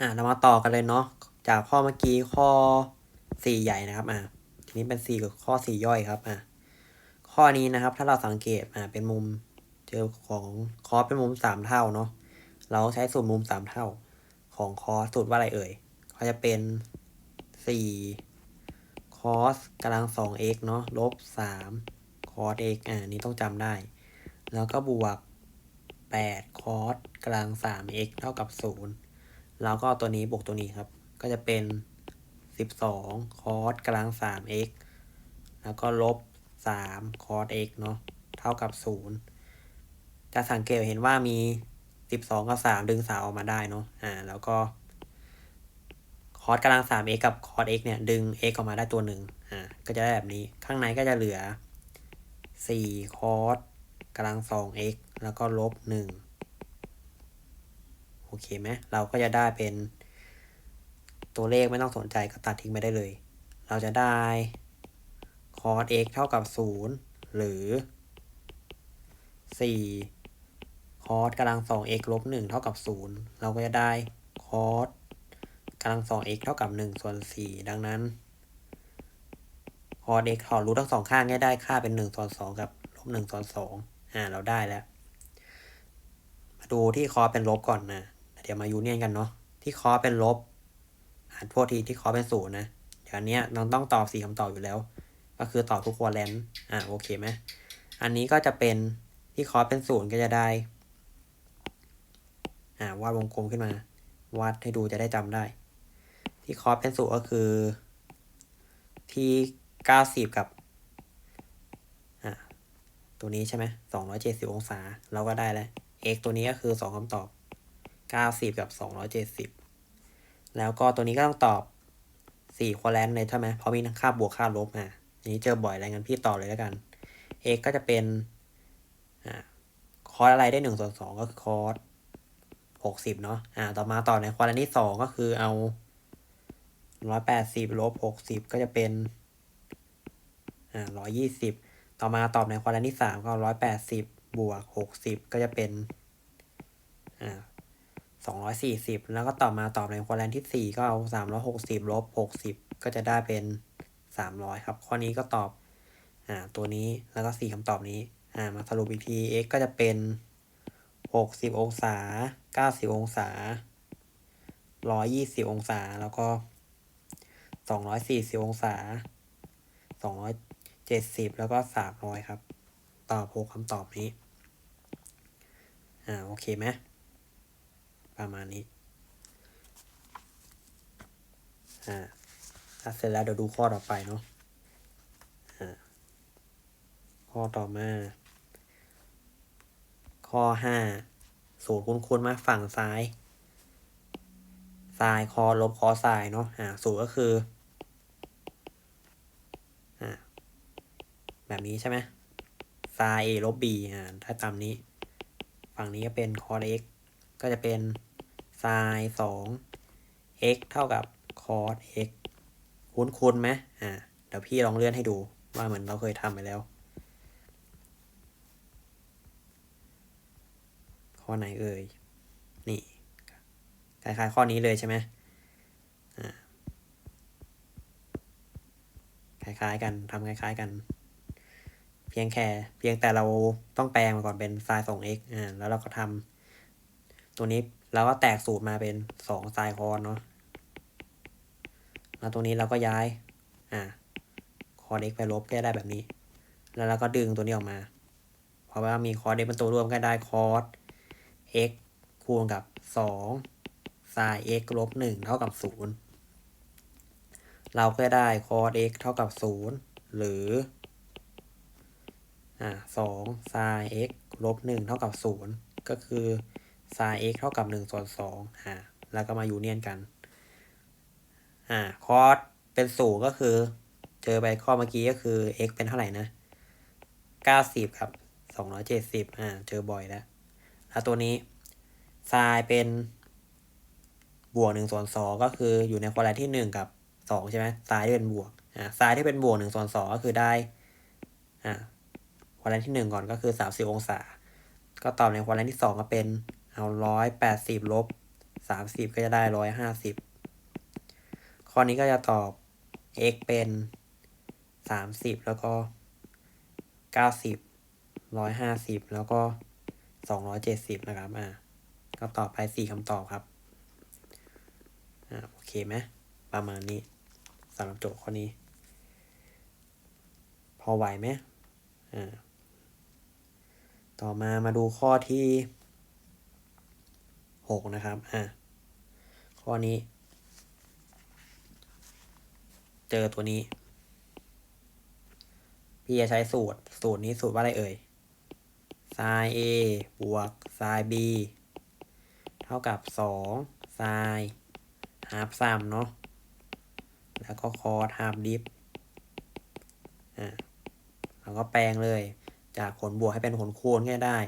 อ่าเรามาต่อกันเลยเนาะจากข้อเมื่อกี้ข้อสี่ใหญ่นะครับอ่าทีนี้เป็นสี่กับข้อสี่ย่อยครับอ่าข้อนี้นะครับ ถ้าเราสังเกตอ่าเป็นมุมเจอของคอสเป็นมุมสามเท่าเนาะเราใช้สูตรมุมสามเท่า ของคอสสูตรว่าอะไรเอ่ยก็จะเป็นสี่คอสกำลังสอง x เนาะลบสามคอส x อ่านี้ต้องจำได้ แล้วก็บวกแปดคอสกำลังสาม x เท่ากับศูนย์ แล้วก็ตัวนี้บวกตัวนี้ครับ ก็จะเป็น 12 คอสกำลัง 3x แล้วก็ลบ 3 คอส x เนาะเท่ากับ 0 จะสังเกตเห็นว่ามี 12 กับ 3 ดึง 3 ออกมาได้เนาะอ่าแล้วก็ คอสกำลัง 3x กับคอส x เนี่ย ดึง x ออกมาได้ตัวหนึ่งอ่าก็จะได้แบบนี้ข้างในก็จะเหลือ 4 คอสกำลัง 2x แล้วก็ลบ 1 โอเคไหมเราก็จะได้เป็นตัวเลขไม่ต้องสนใจก็ตัดทิ้งไปได้เลย เราจะได้ cos x เท่ากับ 0 หรือ 4 cos กำลัง 2x ลบ 1 เท่ากับ 0 เราก็จะได้ cos กำลัง 2x เท่ากับ 1 ส่วน 4 ดังนั้น cos x ถอดรูททั้งสองข้างได้ค่าเป็น 1 ส่วน 2 กับลบ 1 ส่วน 2 อ่า เราได้แล้ว มาดูที่คอเป็นลบก่อนนะ ดี๋ยวมายูเนียนกันเนาะที่คอเป็นลบอ่านโทษทีที่คอเป็นศูนย์นะเดี๋ยวอันี้น้องต้องตอบสี่คำตอบอยู่แล้ว ก็คือตอบทุกควอแลนอ่าโอเคไหมอันนี้ก็จะเป็นที่คอเป็นศูนย์ก็จะได้อ่าวาดวงกลมขึ้นมา วาดให้ดูจะได้จำได้ ที่คอเป็นศูนย์ก็คือ ที่เก้าสิบกับอ่าตัวนี้ใช่ไหมสองร้อยเจ็ดสิบองศา เราก็ได้แล้ว x ตัวนี้ก็คือสองคำตอบ เก้าสิบกับสองร้อยเจ็ดสิบแล้วก็ตัวนี้ก็ต้องตอบสี่ควอแลนเลยใช่ไหมเพราะมีทั้งค่าบวกค่าลบอะอันนี้เจอบ่อยอะไรงั้นพี่ต่อเลยแล้วกัน x ก็จะเป็นอ่าคอร์สอะไรได้หนึ่งส่วนสองก็คือคอร์สหกสิบเนาะอ่า ต่อมาต่อในควอแลนที่สองก็คือเอาร้อยแปดสิบลบหกสิบก็จะเป็น อ่าร้อยยี่สิบต่อมาตอบในควอแลนที่สามก็ร้อยแปดสิบบวกหกสิบก็จะเป็น อ่า สองร้อยสี่สิบแล้วก็ต่อมาตอบในควอแลนที่สี่ก็เอาสามร้อยหกสิบลบหกสิบก็จะได้เป็นสามร้อยครับ ข้อนี้ก็ตอบอ่าตัวนี้แล้วก็สี่คำตอบนี้อ่ามาสรุปอีกที x ก็จะเป็นหกสิบองศาเก้าสิบองศาร้อยยี่สิบองศา แล้วก็สองร้อยสี่สิบองศาสองร้อยเจ็ดสิบแล้วก็สามร้อยครับ ตอบหกคำตอบนี้ อ่า โอเคไหม ประมาณนี้ อ่าถ้าเสร็จแล้วเดี๋ยวดูข้อต่อไปเนาะข้อต่อมา ข้อห้าศูนย์คูณๆมาฝั่งซ้ายซายคอลบคอซายเนาะอ่าศูนย์ก็คืออ่าแบบนี้ใช่ไหมซาย a ลบ b อ่าถ้าตามนี้ ฝั่งนี้ก็เป็นคอ x ก็จะเป็น ไซน์สอง x เท่ากับ cos x คุ้นคุ้นไหมอ่า เดี๋ยวพี่ลองเลื่อนให้ดูว่าเหมือนเราเคยทำไปแล้ว ข้อไหนเอ่ย นี่ คล้ายๆข้อนี้เลยใช่ไหมอ่า คล้ายๆกันทำคล้ายๆกัน เพียงแค่ เพียงแต่เราต้องแปลงมาก่อนเป็นไซน์สอง x อ่า แล้วเราก็ทำตัวนี้ เราก็แตกสูตรมาเป็นสองไซน์คอนเนาะแล้วตรงนี้เราก็ย้าย อ่า คอ x ไปลบก็ได้แบบนี้ แล้วเราก็ดึงตัวนี้ออกมา เพราะว่ามีคอ x เป็นตัวร่วมก็ได้คอส x คูณกับสองไซน์ x ลบหนึ่งเท่ากับศูนย์เราก็ได้คอ x เท่ากับศูนย์หรือ อ่าสองไซน์ x ลบหนึ่งเท่ากับศูนย์ก็คือ ไซน์ x เท่ากับหนึ่งส่วนสองอ่าแล้วก็มายูเนียนกัน อ่าคอสเป็นศูนย์ก็คือ เจอไปข้อเมื่อกี้ก็คือ x เป็นเท่าไหร่นะเก้าสิบครับสองร้อยเจ็ดสิบอ่า เจอบ่อยแล้ว แล้วตัวนี้ไซน์เป็นบวกหนึ่งส่วนสองก็คืออยู่ในควอลันที่หนึ่งกับสองใช่ไหมไซน์ที่เป็นบวก อ่าไซน์ที่เป็นบวกหนึ่งส่วนสองก็คือได้ อ่าควอลันที่หนึ่งก่อนก็คือสามสิบองศา ก็ตอบในควอลันที่สองก็เป็น เอาร้อยแปดสิบลบสามสิบก็จะได้ร้อยห้าสิบข้อนี้ก็จะตอบ x เป็นสามสิบแล้วก็เก้าสิบร้อยห้าสิบแล้วก็สองร้อยเจ็ดสิบนะครับ อ่า ก็ตอบไปสี่คำตอบครับ อ่า โอเคไหม ประมาณนี้สำหรับโจทย์ข้อนี้ พอไหวไหมอ่า ต่อมามาดูข้อที่ หกนะครับอ่าข้อนี้ เจอตัวนี้ พี่จะใช้สูตร สูตรนี้สูตรว่าอะไรเอ่ย sin a บวก sin b เท่ากับสอง sin ฮาร์ฟซัมเนาะแล้วก็คอร์สฮาร์ฟดิฟอ่าเราก็แปลงเลย จากผลบวกให้เป็นผลคูณก็ได้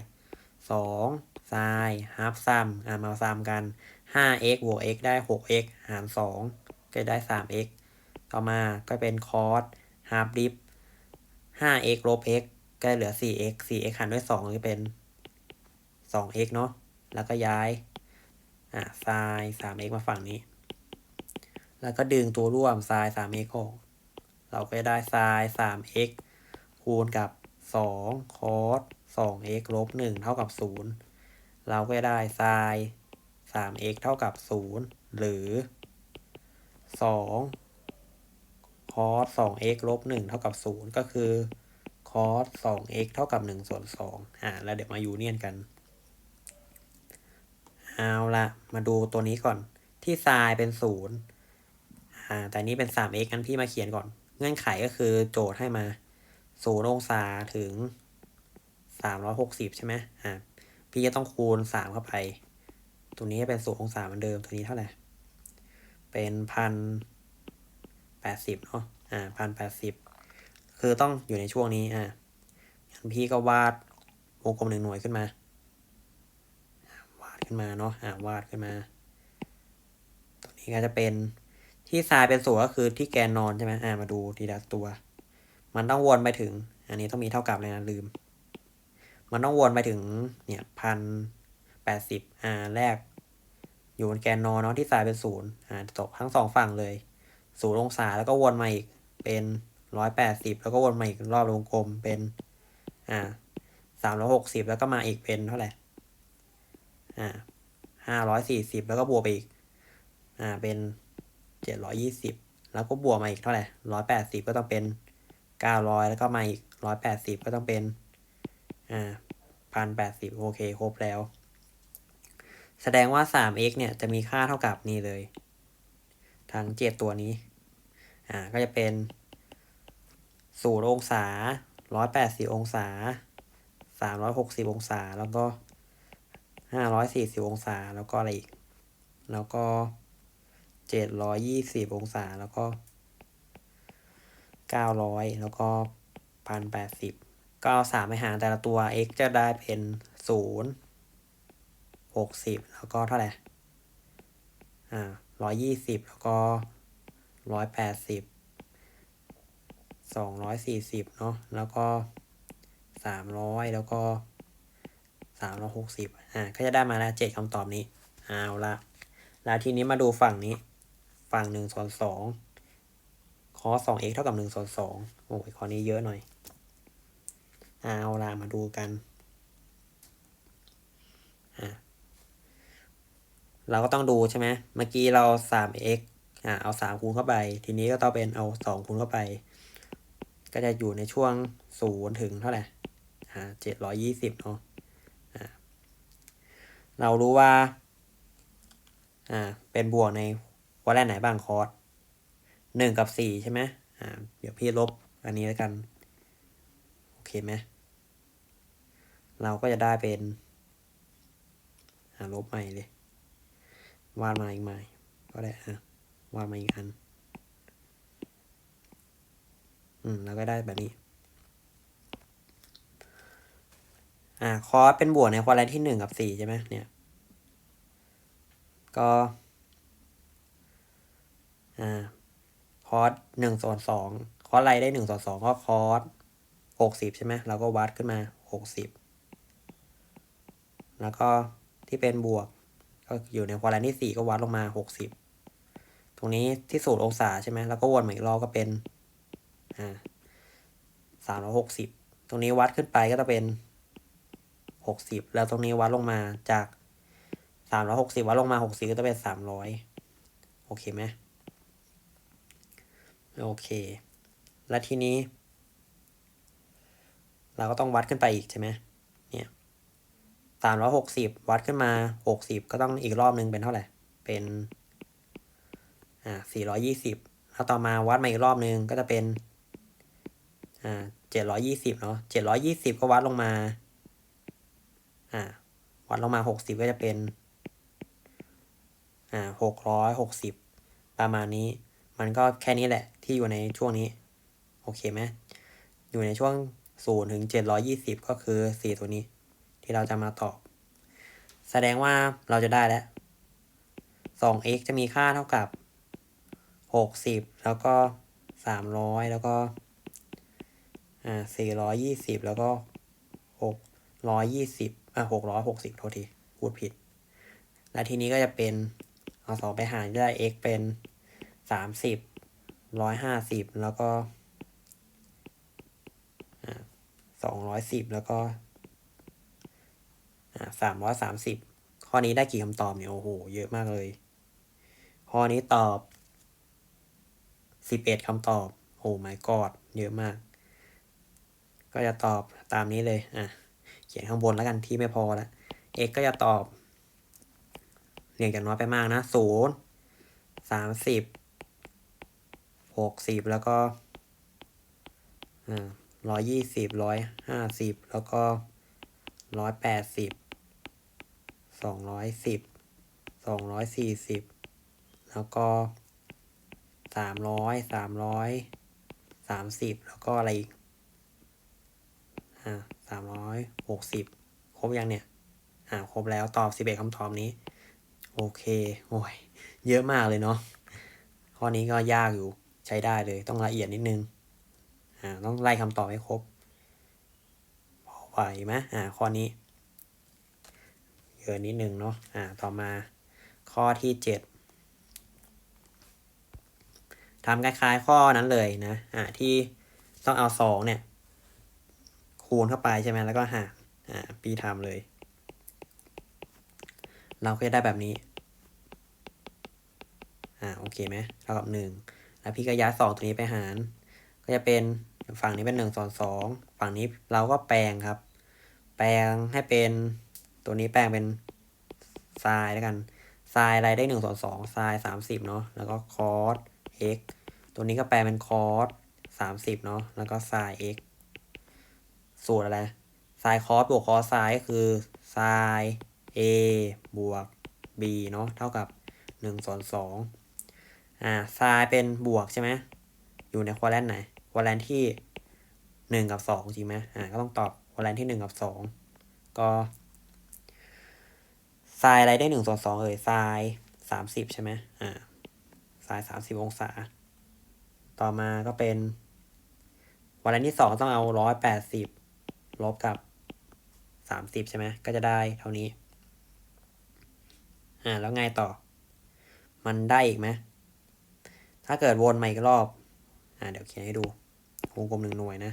สอง ไซน์ฮาร์ฟซัมอ่ามาซัมกันห้า x บวก x ได้หก x หารสองก็ได้สาม x ต่อมาก็เป็นคอสฮาร์ฟดิฟห้า x ลบ x ก็เหลือสี่ x สี่ x หารด้วยสองก็เป็นสอง x เนาะแล้วก็ย้ายอ่าไซน์สาม x มาฝั่งนี้ แล้วก็ดึงตัวร่วมไซน์สาม x ออกเราก็ได้ไซน์สาม x คูณกับสองคอสสอง x ลบหนึ่งเท่ากับศูนย์ เราก็จะได้ไซน์สาม x เท่ากับศูนย์หรือสองคอสสอง x ลบหนึ่งเท่ากับศูนย์ก็คือคอสสอง x เท่ากับหนึ่งส่วนสองอ่า แล้วเดี๋ยวมายูเนียนกัน เอาละมาดูตัวนี้ก่อน ที่ไซน์เป็นศูนย์อ่า แต่นี้เป็นสาม x งั้นพี่มาเขียนก่อน เงื่อนไขก็คือโจทย์ให้มาศูนย์องศาถึงสามร้อยหกสิบใช่ไหมอ่า พี่จะต้องคูณสามเข้าไป ตัวนี้เป็นศูนย์องศาเหมือนเดิม ตัวนี้เท่าไหร่ เป็นพันแปดสิบเนาะ อ่าพันแปดสิบ คือต้องอยู่ในช่วงนี้ อ่างั้นพี่ก็วาดวงกลมหนึ่งหน่วยขึ้นมา วาดขึ้นมาเนาะ อ่า วาดขึ้นมา ตัวนี้ก็จะเป็นที่ทรายเป็นศูนย์ก็คือที่แกนนอนใช่ไหมอ่า มาดูทีละตัว มันต้องวนไปถึง อันนี้ต้องมีเท่ากับเลยนะลืม มันต้องวนไปถึงเนี่ยพันแปดสิบอ่าแรก อยู่บนแกนนอนเนาะที่ทรายเป็นศูนย์อ่าตกทั้งสองฝั่งเลยศูนย์องศาแล้วก็วนมาอีกเป็นร้อยแปดสิบแล้วก็วนมาอีกรอบวงกลมเป็นอ่าสามร้อยหกสิบแล้วก็มาอีกเป็นเท่าไหร่อ่าห้าร้อยสี่สิบแล้วก็บวกไปอีกอ่าเป็นเจ็ดร้อยี่สิบแล้วก็บวกมาอีกเท่าไหร่ร้อยแปดสิบก็ต้องเป็นเก้าร้อยแล้วก็มาอีกร้อยแปดสิบก็ต้องเป็น อ่าพันแปดสิบโอเคครบแล้ว แสดงว่าสาม x เนี่ยจะมีค่าเท่ากับนี่เลย ทั้งเจ็ดตัวนี้ อ่า ก็จะเป็นศูนย์องศาร้อยแปดสิบองศาสามร้อยหกสิบองศา แล้วก็ห้าร้อยสี่สิบองศา แล้วก็อะไรอีก แล้วก็เจ็ดร้อยยี่สิบองศา แล้วก็เก้าร้อยแล้วก็พันแปดสิบ ก็เอาสามไปหารแต่ละตัว x จะได้เป็นศูนย์หกสิบแล้วก็เท่าไหร่ อ่าร้อยยี่สิบแล้วก็ร้อยแปดสิบสองร้อยสี่สิบเนาะแล้วก็สามร้อยแล้วก็สามร้อยหกสิบอ่าก็จะได้มาแล้วเจ็ดคำตอบนี้เอาละแล้วทีนี้มาดูฝั่งนี้ ฝั่งหนึ่งส่วนสองคอสอง x เท่ากับหนึ่งส่วนสองโอ้ยข้อนี้เยอะหน่อย เอาละมาดูกัน เราก็ต้องดูใช่ไหมเมื่อกี้เราสาม x อ่าเอาสามคูณเข้าไป ทีนี้ก็ต้องเป็นเอาสองคูณเข้าไป ก็จะอยู่ในช่วงศูนย์ถึงเท่าไหร่อ่าเจ็ดร้อยี่สิบเนาะอ่าเรารู้ว่า อ่า เป็นบวกในวอลเลนไหนบ้างคอร์สหนึ่งกับสี่ใช่ไหมอ่า เดี๋ยวพี่ลบอันนี้แล้วกัน โอเคไหม เราก็จะได้เป็นลบใหม่เลย วาดมาอีกใหม่ ก็ได้อะวาดมาอีกอัน อืมแล้วก็ได้แบบนี้ อ่า คอสเป็นบวกในควอลันที่หนึ่งกับสี่ใช่ไหมเนี่ย ก็ อ่า คอสหนึ่งส่วนสอง คอสอะไรได้หนึ่งส่วนสองก็คอสหกสิบใช่ไหมเราก็วัดขึ้นมาหกสิบ แล้วก็ที่เป็นบวก ก็อยู่ในควอลันที่สี่ก็วัดลงมาหกสิบตรงนี้ที่ศูนย์องศาใช่ไหมแล้วก็วนมาอีกรอบก็เป็นอ่าสามร้อยหกสิบตรงนี้วัดขึ้นไปก็จะเป็นหกสิบแล้วตรงนี้วัดลงมาจากสามร้อยหกสิบวัดลงมาหกสิบก็จะเป็นสามร้อยโอเคไหมโอเค แล้วทีนี้ เราก็ต้องวัดขึ้นไปอีกใช่ไหม สามร้อยหกสิบวัดขึ้นมาหกสิบก็ต้องอีกรอบนึงเป็นเท่าไหร่ เป็นอ่าสี่ร้อยี่สิบแล้วต่อมาวัดมาอีกรอบนึงก็จะเป็นอ่าเจ็ดร้อยี่สิบเนาะเจ็ดร้อยี่สิบก็วัดลงมา อ่า วัดลงมาหกสิบก็จะเป็น อ่าหกร้อยหกสิบประมาณนี้ มันก็แค่นี้แหละที่อยู่ในช่วงนี้ โอเคไหมอยู่ในช่วงศูนย์ถึงเจ็ดร้อยี่สิบก็คือสี่ตัวนี้ ที่เราจะมาตอบ แสดงว่าเราจะได้แล้วสอง x จะมีค่าเท่ากับหกสิบแล้วก็สามร้อยแล้วก็อ่าสี่ร้อยยี่สิบแล้วก็หกร้อยยี่สิบอ่าหกร้อยหกสิบโทษทีพูดผิด และทีนี้ก็จะเป็นเอาสองไปหารได้ x เป็นสามสิบร้อยห้าสิบแล้วก็สองร้อยสิบแล้วก็ สามร้อยสามสิบข้อนี้ได้กี่คำตอบเนี่ยโอ้โห เยอะมากเลย ข้อนี้ตอบสิบเอ็ดคำตอบโอ้ my god เยอะมาก ก็จะตอบตามนี้เลยอะเขียนข้างบนแล้วกันที่ไม่พอละ x ก็จะตอบเรียงจากน้อยไปมากนะศูนย์สามสิบหกสิบแล้วก็อ่าร้อยยี่สิบร้อยห้าสิบแล้วก็ร้อยแปดสิบ สองร้อยสิบสองร้อยสี่สิบแล้วก็สามร้อยสามร้อยสามสิบแล้วก็อะไรอีกอ่าสามร้อยหกสิบครบยังเนี่ย อ่าครบแล้วตอบสิบเอ็ดคำตอบนี้ โอเคโอ้ยเยอะมากเลยเนาะข้อนี้ก็ยากอยู่ใช้ได้เลย ต้องละเอียดนิดนึงอ่าต้องไล่คำตอบให้ครบพอไหวไหมอ่าข้อนี้ เยอะนิดนึงเนาะอ่าต่อมาข้อที่เจ็ดทำคล้ายๆข้อนั้นเลยนะอ่าที่ต้องเอาสองเนี่ย คูณเข้าไปใช่ไหมแล้วก็หารอ่าปีทำเลย เราก็จะได้แบบนี้อ่าโอเคไหมเท่ากับหนึ่งแล้วพี่ก็ย้ายสองตัวนี้ไปหาร ก็จะเป็นฝั่งนี้เป็นหนึ่งส่วนสองฝั่งนี้เราก็แปลงครับ แปลงให้เป็น ตัวนี้แปลงเป็นไซน์แล้วกันไซน์อะไรได้หนึ่งส่วนสองไซน์สามสิบเนาะแล้วก็คอส x ตัวนี้ก็แปลเป็นคอสสามสิบเนาะแล้วก็ไซน์ x สูตรอะไรไซน์คอสบวกคอสไซน์ก็คือไซน์ a บวก b เนาะเท่ากับหนึ่งส่วนสองอ่าไซน์เป็นบวกใช่ไหมอยู่ในควอแลนไหนควอแลนที่หนึ่งกับสองจริงไหมอ่าก็ต้องตอบควอแลนที่หนึ่งกับสองก็ ไซน์อะไรได้หนึ่งส่วนสองเอ่ยไซน์สามสิบใช่ไหมอ่าไซน์สามสิบองศา ต่อมาก็เป็นวอแลนที่สองต้องเอาร้อยแปดสิบลบกับสามสิบใช่ไหมก็จะได้เท่านี้ อ่า แล้วไงต่อ มันได้อีกไหมถ้าเกิดวนมาอีกรอบ อ่า เดี๋ยวเขียนให้ดูวงกลมหนึ่งหน่วยนะ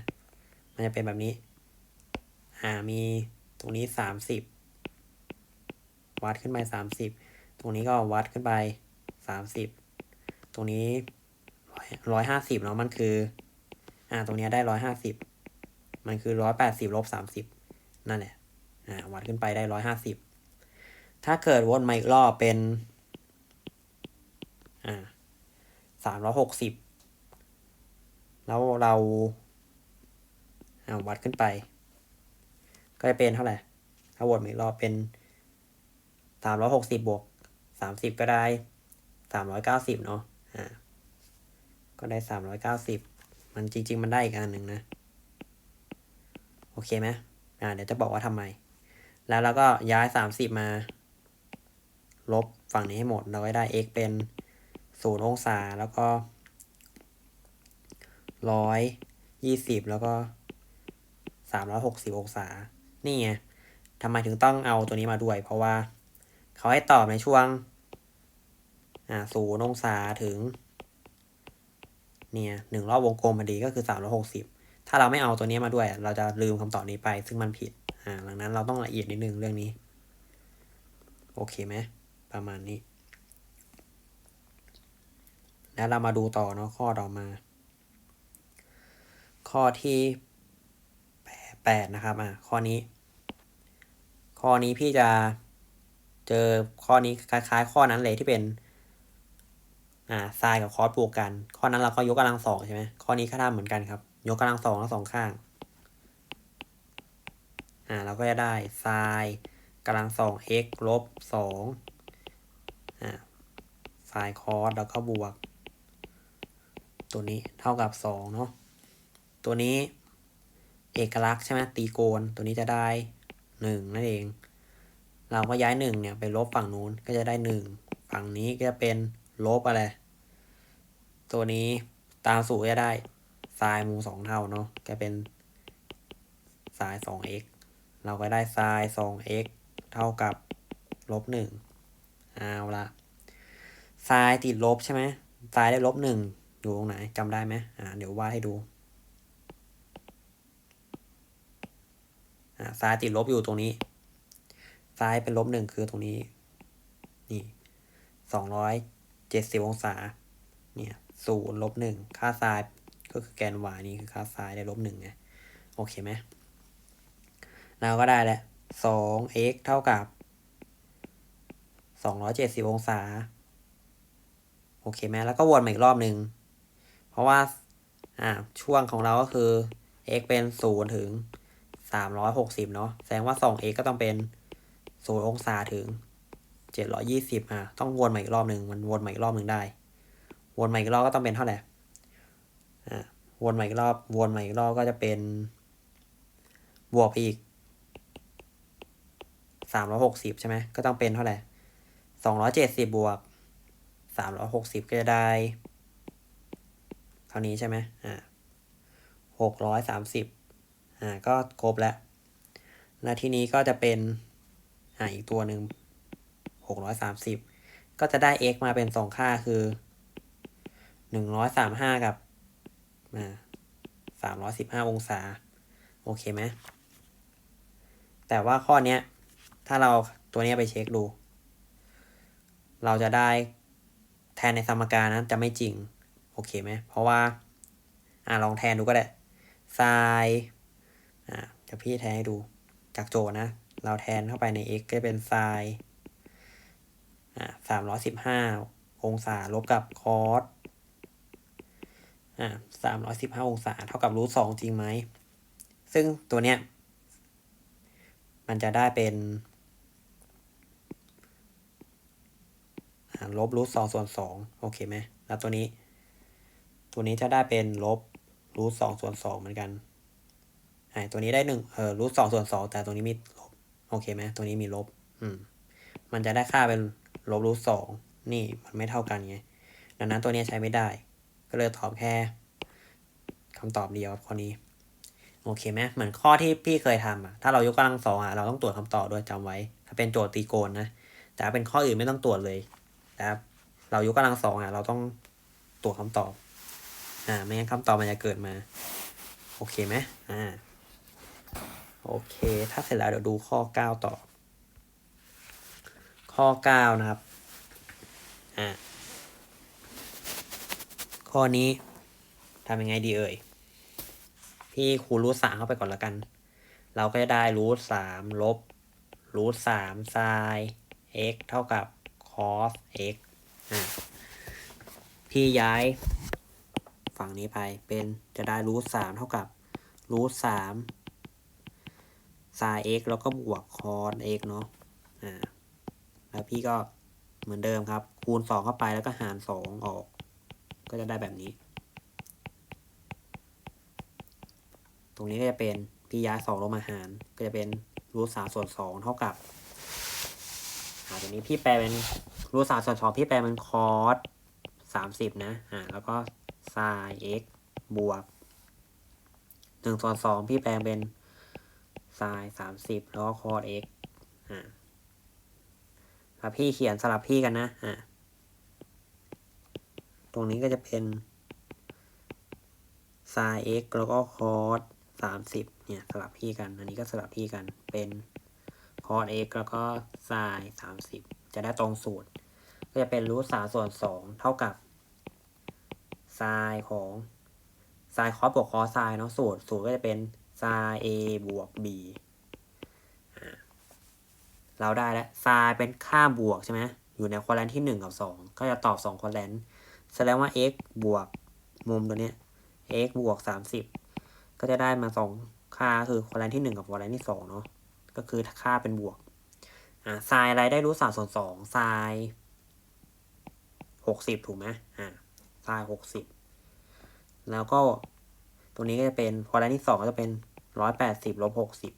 มันจะเป็นแบบนี้ อ่า มีตรงนี้สามสิบ วัดขึ้นไปสามสิบตรงนี้ก็วัดขึ้นไปสามสิบตรงนี้ร้อยห้าสิบเนาะมันคือ อ่า ตรงนี้ได้ร้อยห้าสิบมันคือร้อยแปดสิบลบสามสิบนั่นแหละอ่าวัดขึ้นไปได้ร้อยห้าสิบถ้าเกิดวนมาอีกรอบเป็นอ่าสามร้อยหกสิบแล้วเราเอาวัดขึ้นไป ก็จะเป็นเท่าไหร่ถ้าวนมาอีกรอบเป็น สามร้อยหกสิบบวกสามสิบก็ได้สามร้อยเก้าสิบเนาะอ่าก็ได้สามร้อยเก้าสิบมันจริง ๆ มันได้อีกอันหนึ่งนะ โอเคไหมอ่าเดี๋ยวจะบอกว่าทำไม แล้วเราก็ย้ายสามสิบมา ลบฝั่งนี้ให้หมด เราก็ได้ x เป็นศูนย์องศาแล้วก็ร้อยยี่สิบแล้วก็สามร้อยหกสิบองศา นี่ไงทำไมถึงต้องเอาตัวนี้มาด้วย เพราะว่า เขาให้ตอบในช่วง อ่าศูนย์องศาถึง เนี่ยหนึ่งรอบวงกลมพอดีก็คือสามร้อหกสิบถ้าเราไม่เอาตัวนี้มาด้วย เราจะลืมคำตอบนี้ไป ซึ่งมันผิด อ่า ดังนั้นเราต้องละเอียดนิดนึงเรื่องนี้ โอเคไหม ประมาณนี้ แล้วเรามาดูต่อเนาะข้อต่อมา ข้อที่แปดนะครับ อะข้อนี้ ข้อนี้พี่จะ เจอข้อนี้คล้ายๆ ข้อนั้นเลยที่เป็น อ่าไซน์กับคอสบวกกัน ข้อนั้นเราก็ยกกำลังสองใช่ไหมข้อนี้ก็ทำเหมือนกันครับ ยกกำลังสองทั้งสองข้าง อ่าเราก็จะได้ไซน์กำลังสอง x ลบสองอ่าไซน์คอสแล้วก็บวก ตัวนี้เท่ากับสองเนาะตัวนี้เอกลักษณ์ใช่ไหมตีโกนตัวนี้จะได้หนึ่งนั่นเอง เราก็ย้ายหนึ่งเนี่ยไปลบฝั่งนู้นก็จะได้หนึ่งฝั่งนี้ก็จะเป็นลบอะไร ตัวนี้ตามสูตรจะได้ไซน์มูสองเท่าเนาะก็เป็นไซน์สอง x เราก็ได้ไซน์สอง x เท่ากับลบหนึ่งเอาละไซน์ติดลบใช่ไหมไซน์ได้ลบหนึ่งอยู่ตรงไหนจำได้ไหมอ่าเดี๋ยววาดให้ดูอ่าไซน์ติดลบอยู่ตรงนี้ ซ้ายเป็นลบหนึ่งคือตรงนี้ นี่สองร้อยเจ็ดสิบองศา เนี่ยศูนย์ลบหนึ่งค่าซ้ายก็คือแกน y นี่คือค่าซ้ายได้ลบหนึ่งไงโอเคไหมเราก็ได้แหละสอง x เท่ากับสองร้อยเจ็ดสิบองศา โอเคไหมแล้วก็วนมาอีกรอบหนึ่งเพราะว่าอ่าช่วงของเราก็คือ x เป็นศูนย์ถึงสามร้อยหกสิบเนาะแสดงว่าสอง x ก็ต้องเป็น ศูนย์องศาถึงเจ็ดร้อยี่สิบอะต้องวนใหมาอีกรอบหนึ่งมันวนใหมาอีกรอบหนึ่งได้ วนใหมาอีกรอบก็ต้องเป็นเท่าไหร่อ่าวนใหมาอีกรอบวนใหมาอีกรอบก็จะเป็นบวกไปอีกสามร้อหกสิบใช่ไหมก็ต้องเป็นเท่าไหร่สองร้อเจ็ดสิบบวกสามร้อหกสิบก็จะได้ เท่านี้ใช่ไหมอ่าหกร้อยสามสิบอ่าก็ครบแล้ว แล้วทีนี้ก็จะเป็น อ่าอีกตัวหนึ่งหกร้อยสามสิบก็จะได้ x มาเป็นสองค่าคือหนึ่งร้อยสามห้ากับอ่าสามร้อยสิบห้าองศา โอเคไหมแต่ว่าข้อเนี้ย ถ้าเราตัวเนี้ยไปเช็คดู เราจะได้แทนในสมการนั้นจะไม่จริง โอเคไหมเพราะว่า อ่าลองแทนดูก็ได้ไซน์อ่าจะพี่แทนให้ดูจากโจนะ เราแทนเข้าไปใน x ก็เป็นไซน์อ่าสามร้อยสิบห้าองศาลบกับคอสอ่าสามร้อยสิบห้าองศา เท่ากับรูทสองจริงไหม ซึ่งตัวเนี้ย มันจะได้เป็นลบรูทสองส่วนสองโอเคไหม แล้วตัวนี้ ตัวนี้จะได้เป็นลบรูทสองส่วนสองเหมือนกันไอ้ตัวนี้ได้หนึ่งเออรูทสองส่วนสองแต่ตัวนี้มี โอเคไหมตัวนี้มีลบ อืม มันจะได้ค่าเป็นลบรูทสองนี่มันไม่เท่ากันไง ดังนั้นตัวนี้ใช้ไม่ได้ ก็เลยตอบแค่คำตอบเดียวข้อนี้ โอเคไหมเหมือนข้อที่พี่เคยทำอะถ้าเรายกกำลังสองอะเราต้องตรวจคำตอบด้วยจำไว้ ถ้าเป็นโจทย์ตีโกนนะ แต่ถ้าเป็นข้ออื่นไม่ต้องตรวจเลยแต่เรายกกำลังสองอะ เราต้องตรวจคำตอบ อ่า ไม่งั้นคำตอบมันจะเกิดมา โอเคไหมอ่า โอเค ถ้าเสร็จแล้วเดี๋ยวดูข้อเก้าต่อ ข้อเก้านะครับ อ่าข้อนี้ทำยังไงดีเอ่ย พี่ครูรูทสามเข้าไปก่อนละกัน เราก็จะได้รูทสามลบรูทสามไซน์ x เท่ากับ cos x อ่าพี่ย้ายฝั่งนี้ไปเป็นจะได้รูทสามเท่ากับรูทสาม ไซน์ x แล้วก็บวก cos x เนาะอ่าแล้วพี่ก็เหมือนเดิมครับ คูณสองเข้าไปแล้วก็หารสองออก ก็จะได้แบบนี้ ตรงนี้ก็จะเป็นพี่ย้ายสองลงมาหาร ก็จะเป็นรูทสามส่วนสองเท่ากับอ่าตรงนี้พี่แปลเป็นรูทสามส่วนสองพี่แปลเป็นคอสสามสิบนะอ่าแล้วก็ไซน์ x บวกหนึ่งส่วนสองพี่แปลงเป็น ไซน์สามสิบแล้วก็คอส x อ่าสลับที่เขียนสลับที่กันนะอ่าตรงนี้ก็จะเป็น sin x แล้วก็ cos สามสิบเนี่ยสลับที่กัน อันนี้ก็สลับที่กันเป็น cos x แล้วก็ sin สามสิบจะได้ตรงสูตร ก็จะเป็นรูทสามส่วนสองเท่ากับ sin ของ sin cos บวก cos sin เนาะสูตรสูตรก็จะเป็น sin a บวก b อ่าเราได้แล้ว sin เป็นค่าบวกใช่ไหมอยู่ในควอแลนที่หนึ่งกับสองก็จะตอบสองควอแลนแสดงว่า x บวกมุมตัวเนี้ย x บวกสามสิบก็จะได้มาสองค่าคือควอแลนที่หนึ่งกับควอแลนที่สองเนาะก็คือค่าเป็นบวกอ่าไซน์อะไรได้รู้สามส่วนสองไซน์หกสิบถูกไหมอ่าไซน์หกสิบแล้วก็ ตรงนี้ก็จะเป็นควอแลนที่สองก็จะเป็นร้อยแปดสิบลบหกสิบ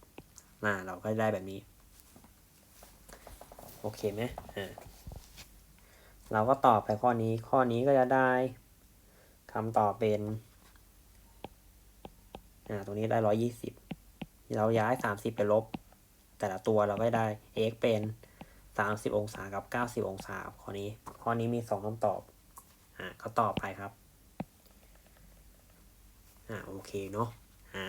อ่าเราก็ได้แบบนี้ โอเคไหมอ่าเราก็ตอบไปข้อนี้ ข้อนี้ก็จะได้คำตอบเป็น อ่า ตรงนี้ได้ร้อยี่สิบ เราย้ายสามสิบไปลบ แต่ละตัวเราก็ได้ x เป็นสามสิบองศากับเก้าสิบองศา ข้อนี้ ข้อนี้มีสองคำตอบ อ่าก็ตอบไปครับ อ่าโอเคเนาะอ่า